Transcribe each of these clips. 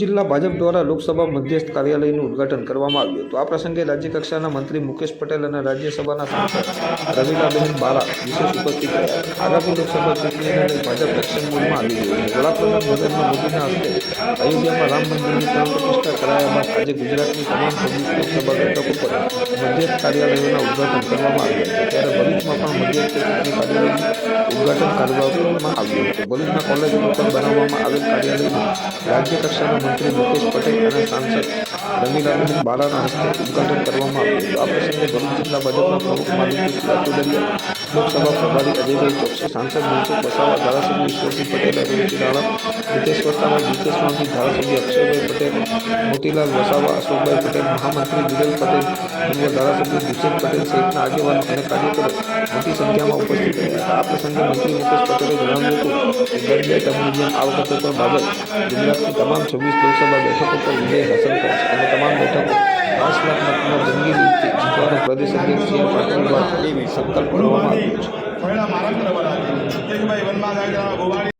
જિલ્લા ભાજપ દ્વારા લોકસભા મધ્યસ્થ કાર્યાલયનું ઉદઘાટન કરવામાં આવ્યું હતું. આ પ્રસંગે રાજ્યકક્ષાના મંત્રી મુકેશ પટેલ અને રાજ્યસભાના સાંસદ રવિલાબેન બારા વિશેષ ઉપસ્થિત રહ્યા. આગામી લોકસભા ચૂંટણીને ભાજપ એક્શન મોડમાં આવી ગયું છે. વડાપ્રધાન નરેન્દ્ર મોદીના હસ્તે અયોધ્યામાં રામ મંદિરની પ્રતિષ્ઠા કરાયા બાદ આજે ગુજરાતની તમામ પ્રમુખ લોકસભા બેઠક પર મધ્યસ્થ કાર્યાલયોના ઉદઘાટન કરવામાં આવ્યા હતા ત્યારે ભરૂચમાં પણ મધ્યસ્થ ચૂંટણી કાર્યાલયનું ઉદ્ઘાટન કરવામાં આવ્યું હતું. ભરૂચના કોલેજ ઉપર બનાવવામાં આવેલ કાર્યાલયમાં રાજ્ય કક્ષાના મંત્રી મુકેશ પટેલ અને સાંસદ રમીલાબેન બારાના હસ્તે ઉદઘાટન કરવામાં આવ્યું આ પ્રસંગે ભરૂચ જિલ્લા ભાજપના પ્રમુખ માલિકી લોકસભા પ્રભારી અજયભાઈ ચોકસી, સાંસદ મનસુખ વસાવા, ધારાસભ્ય ઈશ્વરસિંહ પટેલ અરુણસિંહ રાણા જીતેશ વસાવા જીતેશ સ્વામી ધારાસભ્ય અક્ષયભાઈ પટેલ, મોતીલાલ વસાવા, અશોકભાઈ પટેલ, મહામંત્રી વિરલ પટેલ પૂર્વ ધારાસભ્ય દુષ્યંત પટેલ સહિતના આગેવાનો અને કાર્યકરો મોટી સંખ્યામાં ઉપસ્થિત રહ્યા આ પ્રસંગે મંત્રી મુકેશ પટેલે જણાવ્યું હતું કે દર બે આ વખતે પણ ભાજપ ગુજરાતની તમામ છવ્વીસ લોકસભા બેઠકો પર વિજય હાંસલ કરશે. અને તમામ બેઠકો પાંચ લાખ મતમાં જંગી રીતે જીતવાનો પ્રદેશ અધ્યક્ષ સી આર પાટીલ દ્વારા સંકલ્પ કરવામાં આવ્યો છે.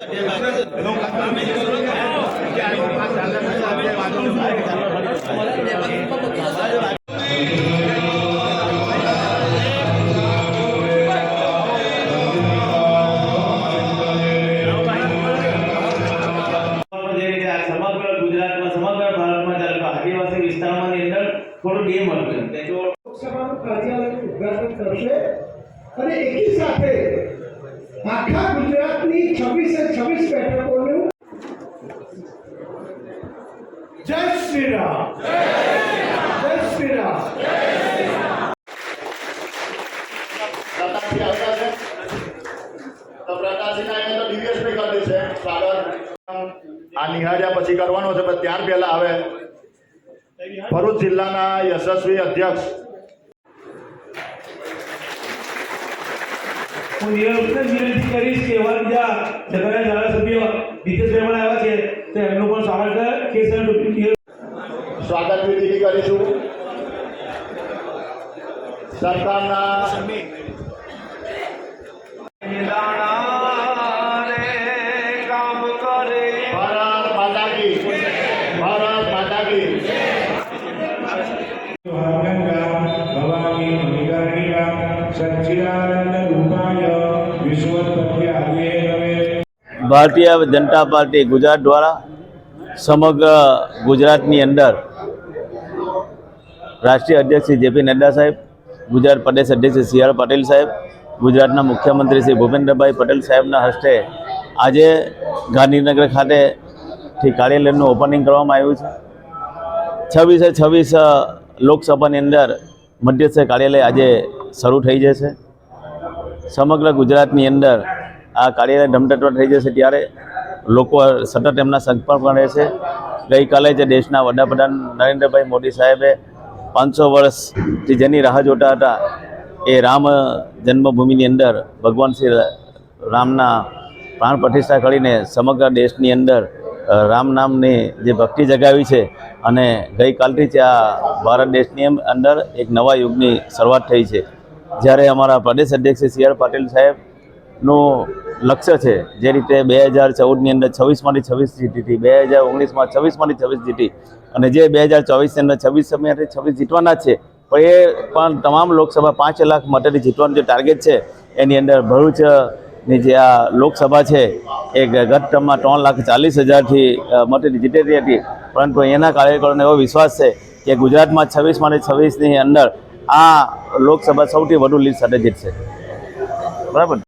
ડીમ હતું લોકસભાનું કાર્યાલયનું ઉદ્ઘાટન કરશે અને એકી સાથે આખા ગુજરાતની છવ્વીસે છવ્વીસ બેઠકોનું જય શ્રી રામ જય શ્રી રામ પ્રતાપસિંહ આવતા છે. તો પ્રતાપસિંહના અહીંયા તો દિવ્યેશભાઈ કરી દેશે સ્વાગત. આ નિહાળ્યા પછી કરવાનો છે પણ ત્યાર પહેલા હવે ભરૂચ જિલ્લાના યશસ્વી અધ્યક્ષ. હું નિરંતર વિનંતી કરીશ કે એવા બીજા જગતના ધારાસભ્ય જીતેશભાઈ પણ આવ્યા છે તો એમનું પણ સ્વાગત ડુપ્લિકેટ સ્વાગત વિધિ કરીશું. સરકારના ભારત માતા કી. ભારત માતા કી. ભારતીય જનતા પાર્ટી ગુજરાત દ્વારા સમગ્ર ગુજરાતની અંદર રાષ્ટ્રીય અધ્યક્ષ શ્રી જેપી નડ્ડા સાહેબ, ગુજરાત પ્રદેશ અધ્યક્ષ શ્રી સી પાટીલ સાહેબ, ગુજરાતના મુખ્યમંત્રી શ્રી ભૂપેન્દ્રભાઈ પટેલ સાહેબના હસ્તે આજે ગાંધીનગર ખાતેથી કાર્યાલયનું ઓપનિંગ કરવામાં આવ્યું છે. છવ્વીસે છવ્વીસ લોકસભાની અંદર મધ્યસ્થ કાર્યાલય આજે શરૂ થઈ જશે. સમગ્ર ગુજરાતની અંદર આ કાર્યાલય ધમધટવા થઈ જશે ત્યારે લોકો સતત એમના સંપર્કમાં રહેશે. ગઈકાલે જે દેશના વડાપ્રધાન નરેન્દ્રભાઈ મોદી સાહેબે પાંચસો વર્ષથી જેની રાહ જોતા હતા, એ રામ જન્મભૂમિની અંદર ભગવાન શ્રી રામના પ્રાણ પ્રતિષ્ઠા કરીને સમગ્ર દેશની અંદર રામ નામની જે ભક્તિ જગાવી છે અને ગઈકાલથી જ આ ભારત દેશની અંદર એક નવા યુગની શરૂઆત થઈ છે. જ્યારે અમારા પ્રદેશ અધ્યક્ષ સી આર પાટીલ સાહેબનું લક્ષ્ય છે, જે રીતે બે હજાર ચૌદની અંદર છવ્વીસમાંથી છવ્વીસ જીતીથી બે હજાર ઓગણીસમાં છવ્વીસમાંથી છવ્વીસ જીતી અને જે બે હજાર ચોવીસની અંદર છવ્વીસ સમયથી છવ્વીસ જીતવાના છે પણ એ પણ તમામ લોકસભા પાંચ લાખ મતેથી જીતવાનું જે ટાર્ગેટ છે, એની અંદર ભરૂચની જે આ લોકસભા છે, એ ગત ટર્મમાં ત્રણ લાખ ચાલીસ હજારથી મતેથી જીતેલી હતી. પરંતુ એના કાર્યકરોને એવો વિશ્વાસ છે કે ગુજરાતમાં છવ્વીસમાંથી છવ્વીસની અંદર આ લોકસભા સૌથી વધુ લીડ સાથે જીતશે બરાબર?